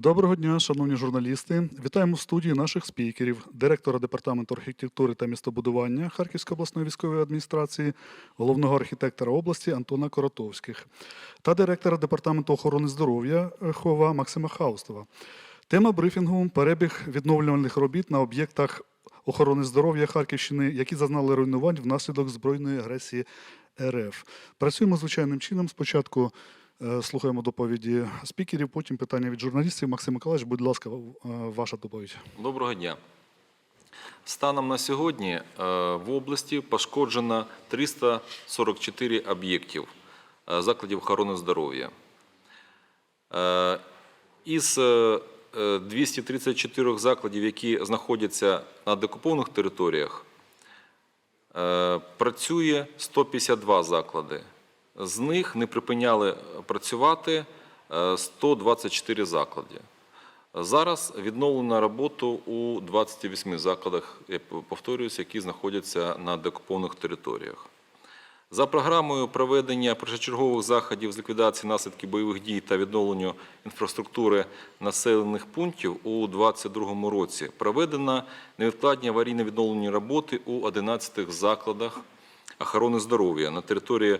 Доброго дня, шановні журналісти. Вітаємо в студії наших спікерів, директора департаменту архітектури та містобудування Харківської обласної військової адміністрації, головного архітектора області Антона Коротовських та директора департаменту охорони здоров'я ХОВА Максима Хаустова. Тема брифінгу перебіг відновлювальних робіт на об'єктах охорони здоров'я Харківщини, які зазнали руйнувань внаслідок збройної агресії РФ. Працюємо звичайним чином. Спочатку слухаємо доповіді спікерів, потім питання від журналістів. Максим Миколаївич, будь ласка, е, ваша доповідь. Доброго дня. Станом на сьогодні е, в області пошкоджено 344 об'єктів е, закладів охорони здоров'я. Е, Із е, е, 234 закладів, які знаходяться на декупованих територіях, е, працює 152 заклади. З них не припиняли працювати е, 124 заклади. Зараз відновлено роботу у 28 закладах, я повторююсь, які знаходяться на декупованих територіях. За програмою проведення першочергових заходів з ліквідації наслідків бойових дій та відновлення інфраструктури населених пунктів у 2022 році проведено невідкладні аварійно відновлені роботи у 11 закладах охорони здоров'я на території е,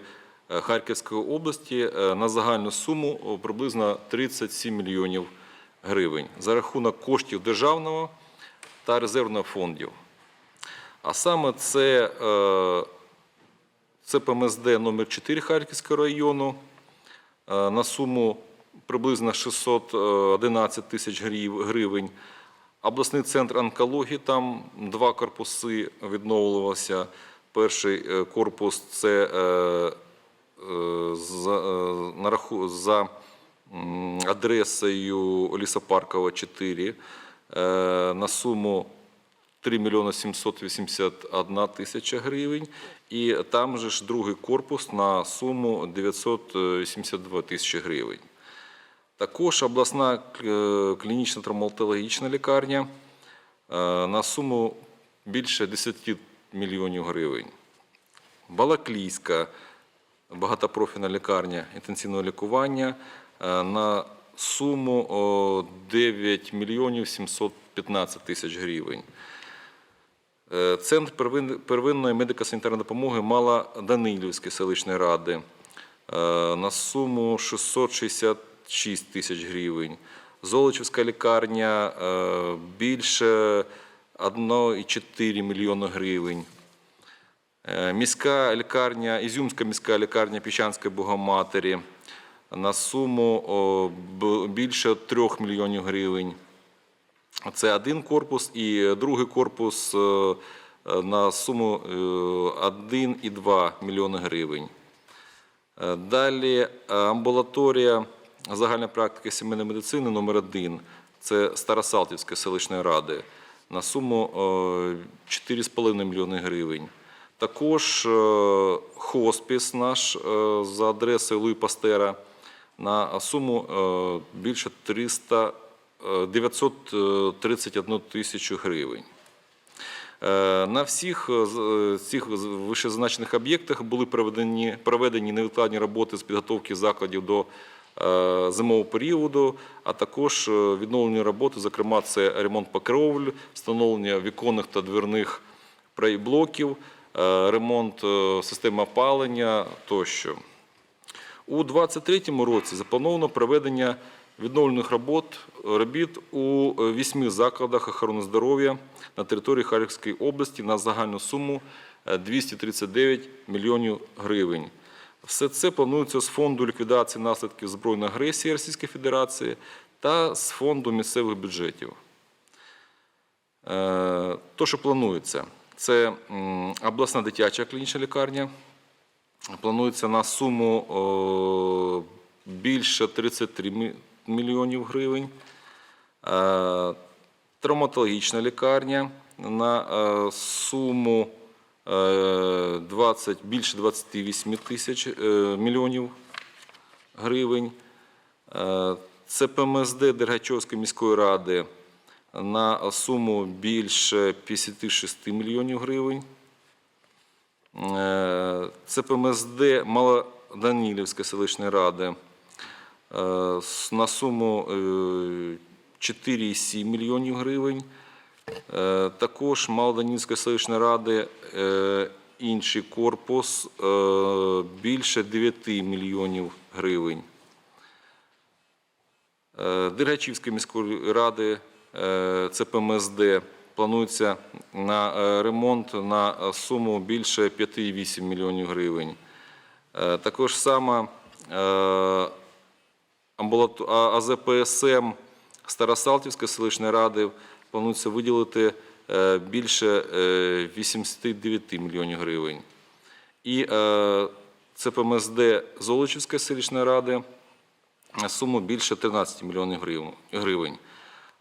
Харківської області е, на загальну суму приблизно 37 мільйонів гривень за рахунок коштів державного та резервного фондів. А саме це е, це ПМСД номер 4 Харківського району е, на суму приблизно 611 тисяч гривень. Обласний центр онкології, там два корпуси відновлювалося. Перший е, корпус це е, е, за, е, за адресою Лісопаркова 4 е, на суму 3 мільйони 781 тисяча гривень. І там же ж другий корпус на суму 972 тисячі гривень. Також обласна е, клінічна травматологічна лікарня е, на суму більше 10 мільйонів гривень. Балаклійська багатопрофільна лікарня інтенсивного лікування е, на суму 9 мільйонів 715 тисяч гривень. Е, Центр первинної медико-санітарної допомоги Мала Данилівської селищної ради е, на суму 666 тисяч гривень. Золочівська лікарня більше 1,4 мільйона гривень. Е, Міська лікарня, Ізюмська міська лікарня Піщанської Богоматері на суму більше 3 мільйонів гривень. Це один корпус, і другий корпус е, е, на суму е, 1,2 мільйони гривень. Е, Далі е, амбулаторія загальної практики сімейної медицини номер 1 це Старосалтівської селищної ради на суму е, 4,5 мільйони гривень. Також е, хоспіс наш е, за адресою Луї Пастера на суму е, більше 300, е, 931 тисячу гривень. На всіх цих вищезазначених об'єктах були проведені, проведені невідкладні роботи з підготовки закладів до зимового періоду, а також відновлені роботи, зокрема, це ремонт покровель, встановлення віконних та дверних прейблоків, е, ремонт е, системи опалення тощо. У 2023 році заплановано проведення відновлених робот, робіт у е, вісьми закладах охорони здоров'я на території Харківської області на загальну суму е, 239 мільйонів гривень. Все це планується з фонду ліквідації наслідків збройної агресії Російської Федерації та з фонду місцевих бюджетів. Е, То, що планується, це обласна дитяча клінічна лікарня, планується на суму більше 33 мільйонів гривень. Е, Травматологічна лікарня на е, суму е, 20, більше 28 тисяч е, мільйонів гривень. Е, Це ПМСД Дергачовської міської ради на суму більше 56 мільйонів гривень. Е, Це ПМСД Малоданілівської селищної ради е, на суму е, 4,7 мільйонів гривень. Е, Також Малоданівської селищної ради е, інший корпус е, більше 9 мільйонів гривень. Е, Дергачівської міської ради е, ЦПМСД планується на е, ремонт на суму більше 5,8 мільйонів гривень. Е, Також саме е, АЗПСМ Старосалтівської селищної ради планується виділити е, більше е, 89 мільйонів гривень. І е, ЦПМСД Золочівської селищної ради суму більше 13 мільйонів гривень- гривень.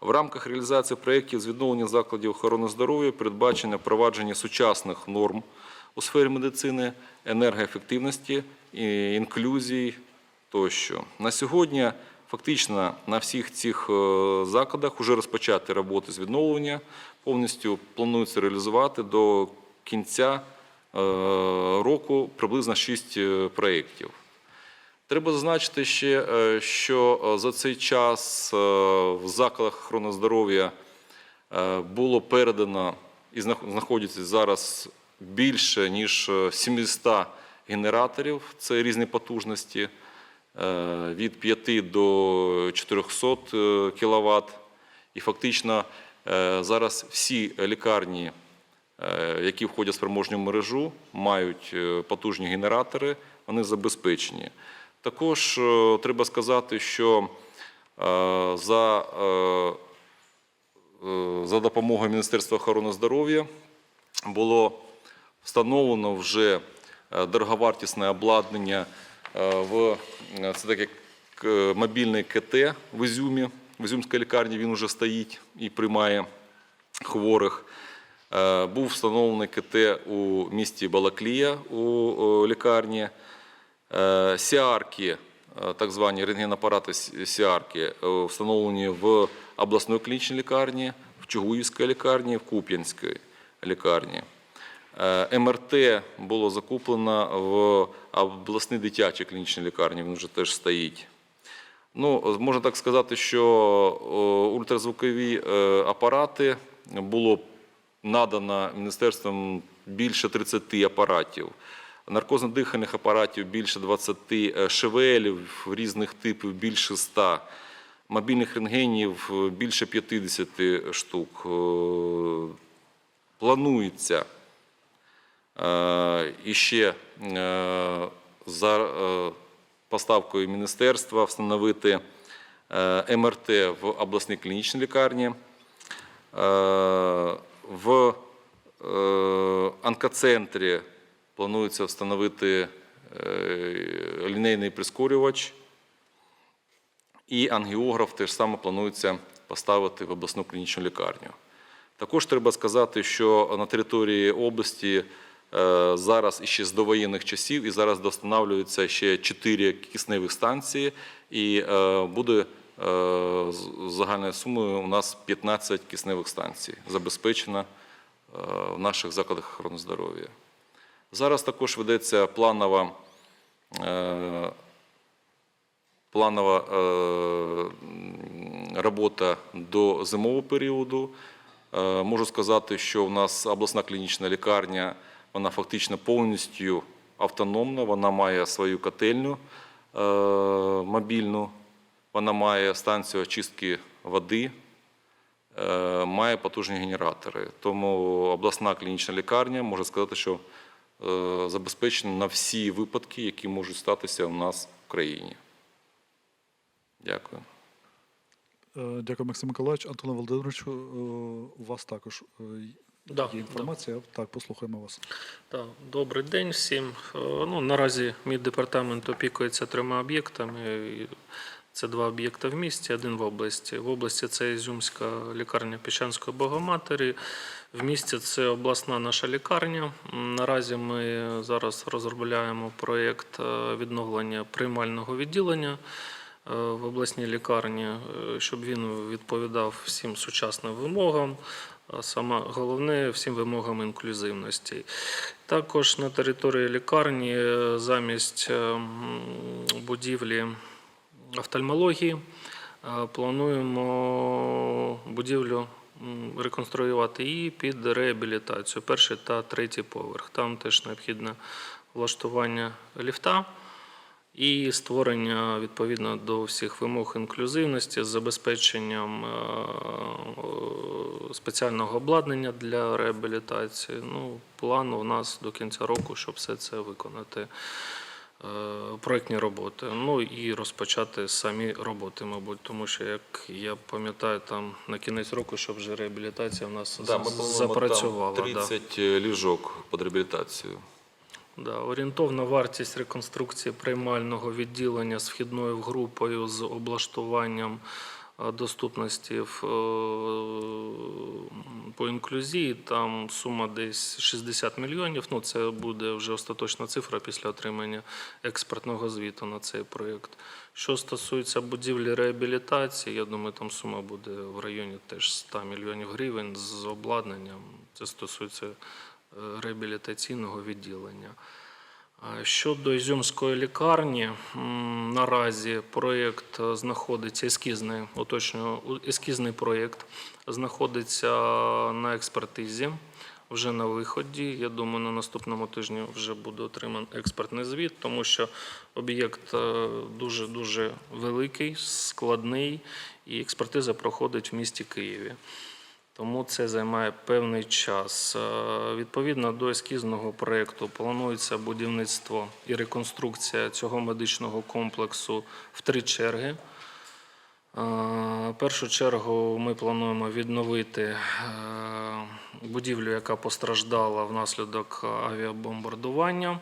В рамках реалізації проєктів з відновлення закладів охорони здоров'я передбачено впровадження сучасних норм у сфері медицини, енергоефективності, інклюзії тощо. На сьогодні фактично на всіх цих е, закладах вже розпочати роботи з відновлення. Повністю планується реалізувати до кінця е, року приблизно 6 проєктів. Треба зазначити ще, е, що е, за цей час е, в закладах охорони здоров'я було передано і знах- знаходиться зараз більше ніж е, 700 генераторів. Це різні потужності від 5 до 400 кВт. І фактично зараз всі лікарні які входять в спроможню мережу, мають потужні генератори, вони забезпечені. Також е, треба сказати, що е, за, е, за допомогою Міністерства охорони здоров'я було встановлено вже дороговартісне обладнання в це таке мобільний КТ в Ізюмі. В Ізюмській лікарні він вже стоїть і приймає хворих. Був встановлений КТ у місті Балаклія у лікарні. Е, Сіарки, е, так звані рентгенапарати Сіарки, е, встановлені в обласної клінічній лікарні, в Чугуївській лікарні, в Куп'янській лікарні. МРТ було закуплено в обласній дитячій клінічній лікарні, він вже теж стоїть. Ну, можна так сказати, що ультразвукові апарати було надано міністерством більше 30 апаратів. Наркозно-дихальних апаратів більше 20, е, ШВЛів різних типів більше 100, мобільних рентгенів е, більше 50 штук. Е, Планується Е, І ще е, за поставкою міністерства встановити МРТ в обласній клінічній лікарні. В онкоцентрі планується встановити е, лінейний прискорювач. І ангіограф теж саме планується поставити в обласну клінічну лікарню. Також треба сказати, що на території області е, зараз іще з довоєнних часів і зараз достановлюються ще 4 кисневих станції, і е, буде загальною сумою у нас 15 кисневих станцій забезпечено в наших закладах охорони здоров'я. Зараз також ведеться планова е, планова е, робота до зимового періоду. Е, Можу сказати, що у нас обласна клінічна лікарня, вона фактично повністю автономна, вона має свою котельню мобільну, вона має станцію очистки води, має потужні генератори. Тому обласна клінічна лікарня може сказати, що е, забезпечена на всі випадки, які можуть статися у нас в країні. Дякую. Е, Дякую, Максим Миколаївич. Антоне Володимировичу, е, у вас також Да, є інформація. Так, послухаємо вас. Так, добрий день всім. Ну, наразі мій департамент опікується трьома об'єктами. Це два об'єкти в місті, один в області. В області це Ізюмська лікарня Піщанської Богоматері. В місті це обласна наша лікарня. Наразі ми зараз розробляємо проєкт е, відновлення приймального відділення е, в обласній лікарні, е, щоб він відповідав всім сучасним вимогам. Саме головне всім вимогам інклюзивності. Також на території лікарні замість будівлі офтальмології Е, Плануємо будівлю реконструювати її під реабілітацію, перший та третій поверх. Там теж необхідне влаштування ліфта і створення відповідно до всіх вимог інклюзивності з забезпеченням е, спеціального обладнання для реабілітації. Ну, план у нас до кінця року, щоб все це виконати. Е, Проектні роботи, ну і розпочати самі роботи, мабуть, тому що як я пам'ятаю, там на кінець року, щоб вже реабілітація в нас Да, ми запрацювала. там да. ліжок під реабілітацію. Да, орієнтовна вартість реконструкції приймального відділення з вхідною групою з облаштуванням е, доступності в, е, по інклюзії. Там сума десь 60 мільйонів. Ну, це буде вже остаточна цифра після отримання експертного звіту на цей проєкт. Що стосується будівлі реабілітації, я думаю, там сума буде в районі теж 100 мільйонів гривень з обладнанням. Це стосується е, реабілітаційного відділення. Щодо Ізюмської лікарні, наразі проєкт знаходиться ескізний, уточнюю, ескізний проєкт знаходиться на експертизі, вже на виході. Я думаю, на наступному тижні вже буде отриман експертний звіт, тому що об'єкт е, дуже дуже великий, складний, і експертиза проходить в місті Києві. Тому це займає певний час. Е, Відповідно до ескізного проєкту планується будівництво і реконструкція цього медичного комплексу в три черги. Е, В першу чергу ми плануємо відновити е, будівлю, яка постраждала внаслідок авіабомбардування.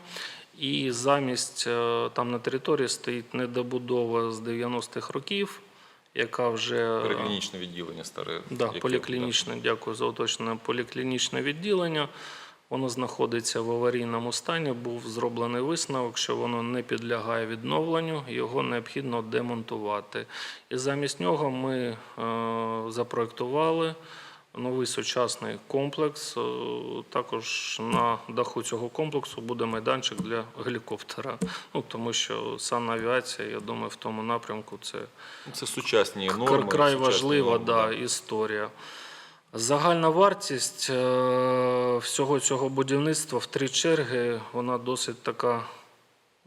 І замість там на території стоїть недобудова з 90-х років, яка вже поліклінічне відділення старе. Да, поліклінічне, дякую за уточнення. Поліклінічне відділення. Воно знаходиться в аварійному стані. Був зроблений висновок, що воно не підлягає відновленню, його необхідно демонтувати. І замість нього ми е, запроектували новий сучасний комплекс. Е, Також на даху цього комплексу буде майданчик для гелікоптера. Ну тому що санавіація, я думаю, в тому напрямку це Це сучасні норми. Край сучасні важлива норми, да, історія. Загальна вартість е, всього цього будівництва в три черги, вона досить така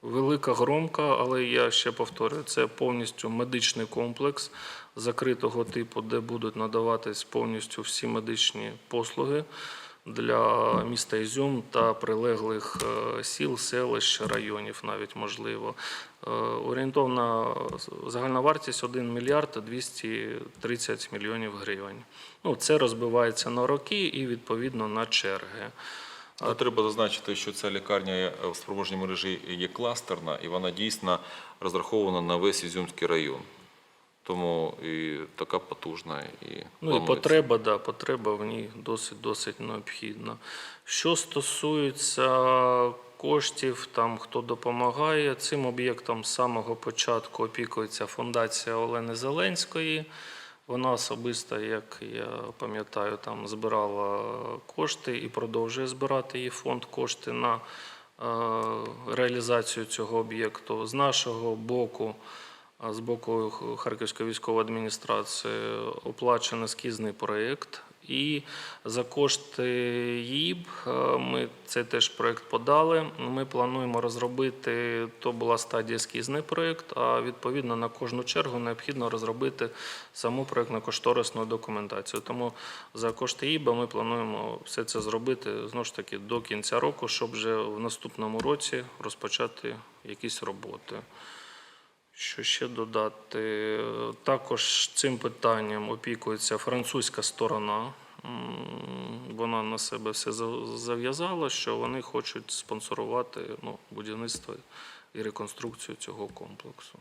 велика, громка, але я ще повторюю, це повністю медичний комплекс закритого типу, де будуть надаватись повністю всі медичні послуги для міста Ізюм та прилеглих е, сіл, селищ, районів навіть можливо. Е, Орієнтовна загальна вартість 1 мільярд 230 мільйонів гривень. Ну, це розбивається на роки і відповідно на черги. Ну, треба зазначити, що ця лікарня в спроможній мережі є кластерна, і вона дійсно розрахована на весь Ізюмський район. Тому і така потужна. І Ну і потреба, да, потреба в ній досить досить необхідна. Що стосується коштів, там хто допомагає, цим об'єктом з самого початку опікується фундація Олени Зеленської. Вона особисто, як я пам'ятаю, там збирала кошти і продовжує збирати її фонд кошти на е, реалізацію цього об'єкту. З нашого боку, з боку Харківської військової адміністрації оплачено ескізний проєкт. І за кошти ЄІБ е, ми цей теж проєкт подали. Ми плануємо розробити, то була стадія ескізний проєкт, а відповідно на кожну чергу необхідно розробити саму проєктно-кошторисну документацію. Тому за кошти ЄІБа ми плануємо все це зробити знову ж таки до кінця року, щоб вже в наступному році розпочати якісь роботи. Що ще додати? Також цим питанням опікується французька сторона. Вона на себе все за- зав'язала, що вони хочуть спонсорувати ну, будівництво і реконструкцію цього комплексу.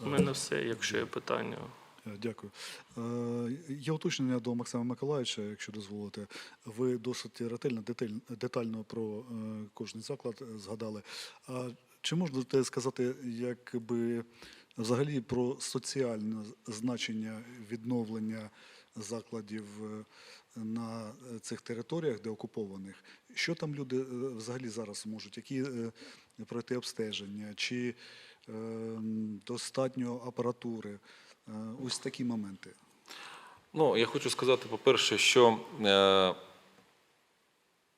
У мене все, якщо є питання. Е, Дякую. Е, Є уточнення до Максима Миколаївича, якщо дозволите. Ви досить ретельно, детально про е, кожний заклад згадали. Чи можете сказати, якби взагалі про соціальне значення відновлення закладів е, на цих територіях, де окупованих? Що там люди е, взагалі зараз можуть? Які е, пройти обстеження? Чи достатньо апаратури? ось такі моменти? Ну, я хочу сказати, по-перше, що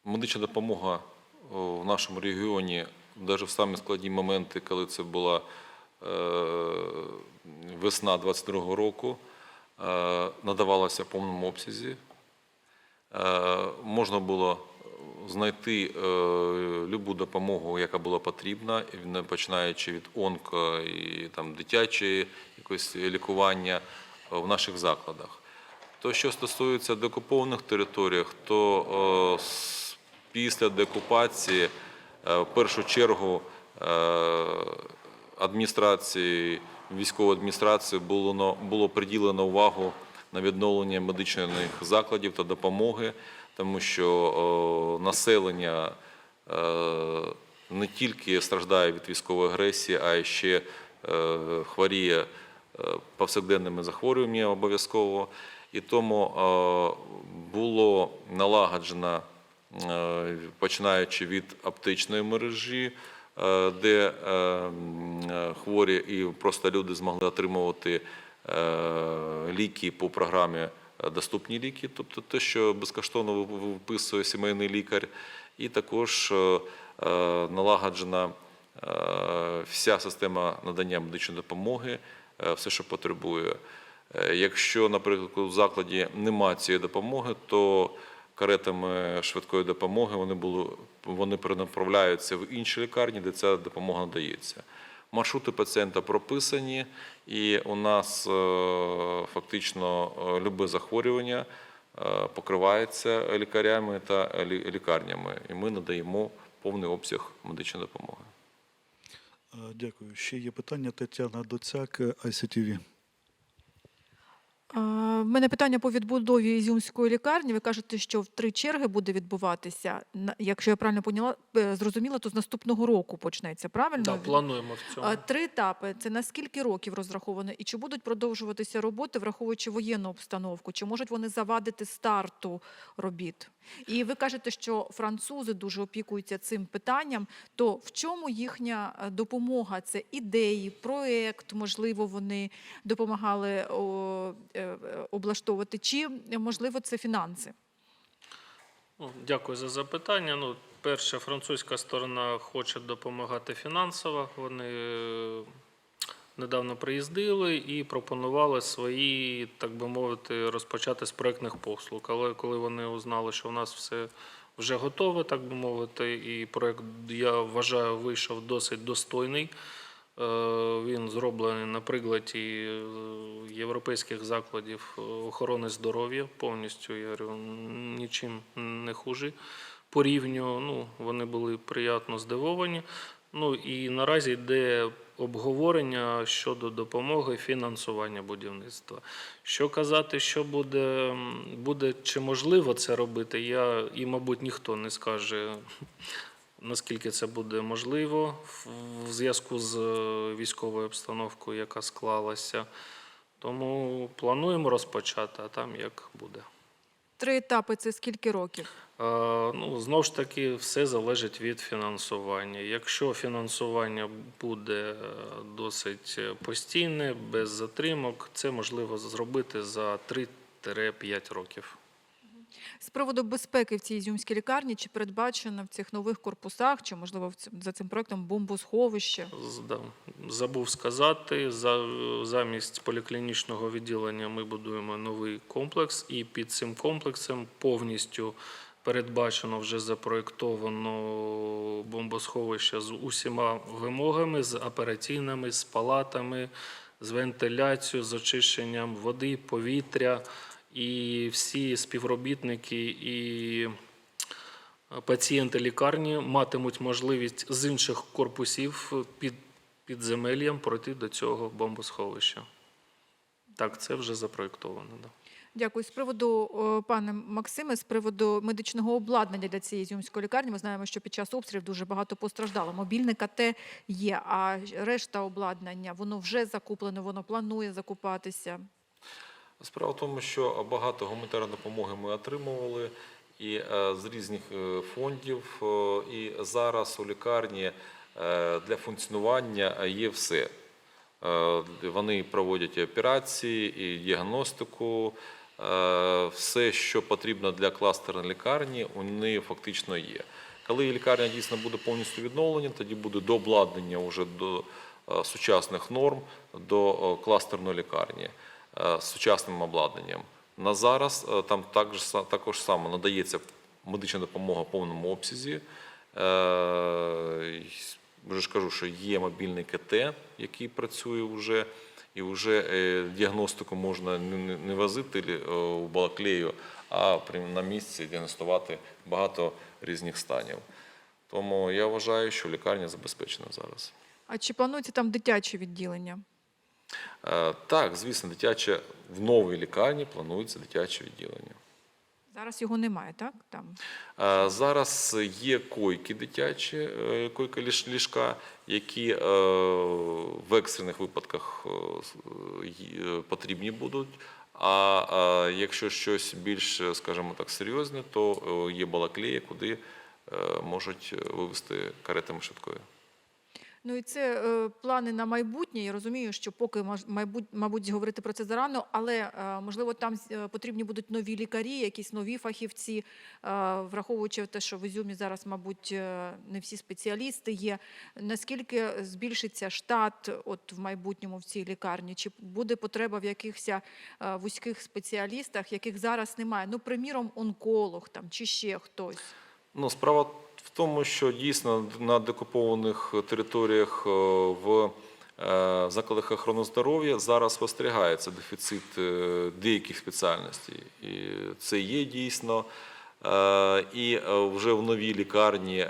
медична допомога в нашому регіоні, навіть в самі складні моменти, коли це була е, весна 22-го року, е, надавалася в повному обсязі. Е, можна було знайти любу допомогу, яка була потрібна, починаючи від онко і там дитячої якось лікування в наших закладах. То, що стосується деокупованих територіях, то с- після деокупації е, в першу чергу е, адміністрації, військової адміністрації було, було приділено увагу на відновлення медичних закладів та допомоги, тому що е, населення е, не тільки страждає від військової агресії, а й ще е, хворіє е, повсякденними захворюваннями обов'язково. І тому е, було налагоджено, е, починаючи від аптечної мережі, е, де е, е, хворі і просто люди змогли отримувати е, ліки по програмі е, Доступні ліки, тобто те, що безкоштовно ви- ви- виписує сімейний лікар, і також е, е, налагоджена е, вся система надання медичної допомоги, е, все, що потребує. Е, Якщо, наприклад, у закладі немає цієї допомоги, то каретами швидкої допомоги вони були вони перенаправляються в інші лікарні, де ця допомога надається. Маршрути пацієнта прописані, і у нас е, фактично е, любе захворювання е, покривається лікарями та лікарнями, і ми надаємо повний обсяг медичної допомоги. Дякую. Ще є питання Тетяна Доцяк, ICTV. В мене питання по відбудові Ізюмської лікарні. Ви кажете, що в три черги буде відбуватися. Якщо я правильно поняла, е, зрозуміла, то з наступного року почнеться, правильно? Да, плануємо в цьому. Три етапи. Це на скільки років розраховано? І чи будуть продовжуватися роботи, враховуючи воєнну обстановку? Чи можуть вони завадити старту робіт? І ви кажете, що французи дуже опікуються цим питанням. То в чому їхня е, допомога? Це ідеї, проект, можливо, вони допомагали е, облаштовувати, чи можливо це фінанси? Ну, Дякую за запитання. Ну, перше, французька сторона хоче допомагати фінансово. Вони е, недавно приїздили і пропонували свої, так би мовити, розпочати з проектних послуг. Але коли вони узнали, що у нас все вже готове, так би мовити, і проект, я вважаю, вийшов досить достойний. Е, Він зроблений на прикладі е, європейських закладів охорони здоров'я повністю. Я говорю, нічим не хуже. По ну, вони були приємно здивовані. Ну і наразі йде обговорення щодо допомоги фінансування будівництва. Що казати, що буде, буде чи можливо це робити, я і, мабуть, ніхто не скаже наскільки це буде можливо в- зв'язку з е, військовою обстановкою, яка склалася. Тому плануємо розпочати, а там як буде. Три етапи це скільки років? Е, Ну, знову ж таки, все залежить від фінансування. Якщо фінансування буде е, досить постійне, без затримок, це можливо зробити за 3-5 років. З приводу безпеки в цій ізюмській лікарні, чи передбачено в цих нових корпусах, чи можливо за цим проектом бомбосховище? Забув сказати, за, замість поліклінічного відділення ми будуємо новий комплекс, і під цим комплексом повністю передбачено вже запроєктовано бомбосховище з усіма вимогами, з операційними, з палатами, з вентиляцією, з очищенням води, повітря. І всі співробітники і пацієнти лікарні матимуть можливість з інших корпусів під підземеллям пройти до цього бомбосховища. Так, це вже запроєктовано. Да. Дякую. З приводу, пане Максиме, з приводу медичного обладнання для цієї ізюмської лікарні, ми знаємо, що під час обстрілів дуже багато постраждало. Мобільне КТ є, а решта обладнання, воно вже закуплено, воно планує закупатися. Справа в тому, що багато гуманітарної допомоги ми отримували і е, з різних е, фондів. е, І зараз у лікарні для функціонування є все. Вони проводять і операції, і діагностику. Все, що потрібно для кластерної лікарні, неї фактично є. Коли лікарня дійсно буде повністю відновлена, тоді буде дообладнання вже до сучасних норм, до кластерної лікарні з сучасним обладнанням. На зараз е, там також, також само надається медична допомога в повному обсязі. Е, Вже ж кажу, що є мобільний КТ, який працює вже, і вже е, діагностику можна не- возити е, в Балаклею, а на місці діагностувати багато різних станів. Тому я вважаю, що лікарня забезпечена зараз. А чи планується там дитяче відділення? Е, Так, звісно, дитяче в новій лікарні планується дитяче відділення. Зараз його немає, так? Там. Е, Зараз є койки дитячі, е, койка ліжка, які в екстрених випадках потрібні будуть. А якщо щось більш, скажімо так, серйозне, то є балаклеї, куди можуть вивезти каретами швидкої. Ну і це е, плани на майбутнє. Я розумію, що поки мож- мабуть, говорити про це зарано, але е, можливо там е, потрібні будуть нові лікарі, якісь нові фахівці, е, враховуючи те, що в Ізюмі зараз, мабуть, е, не всі спеціалісти є. Наскільки збільшиться штат от в майбутньому в цій лікарні? Чи буде потреба в якихось е, вузьких спеціалістах, яких зараз немає? Ну, приміром, онколог там чи ще хтось. Ну, справа тому, що дійсно на декупованих територіях е, в е, закладах охорони здоров'я зараз спостерігається дефіцит е, деяких спеціальностей. І це є дійсно. І вже в новій лікарні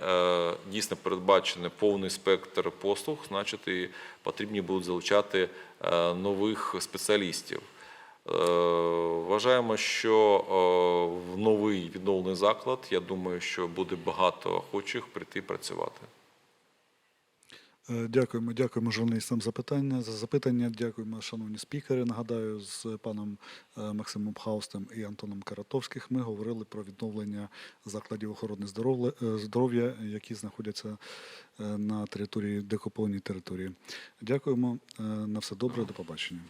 дійсно передбачений повний спектр послуг, значить, і потрібні будуть залучати нових спеціалістів. Е, Вважаємо, що е, в новий відновлений заклад, я думаю, що буде багато охочих прийти працювати. Е, Дякуємо, дякуємо журналістам за питання за запитання. Дякуємо, шановні спікери. Нагадаю, з паном Максимом Хаустом і Антоном Каратовських ми говорили про відновлення закладів охорони здоров'я, які знаходяться на території декупованій території. Дякуємо. На все добре, до побачення.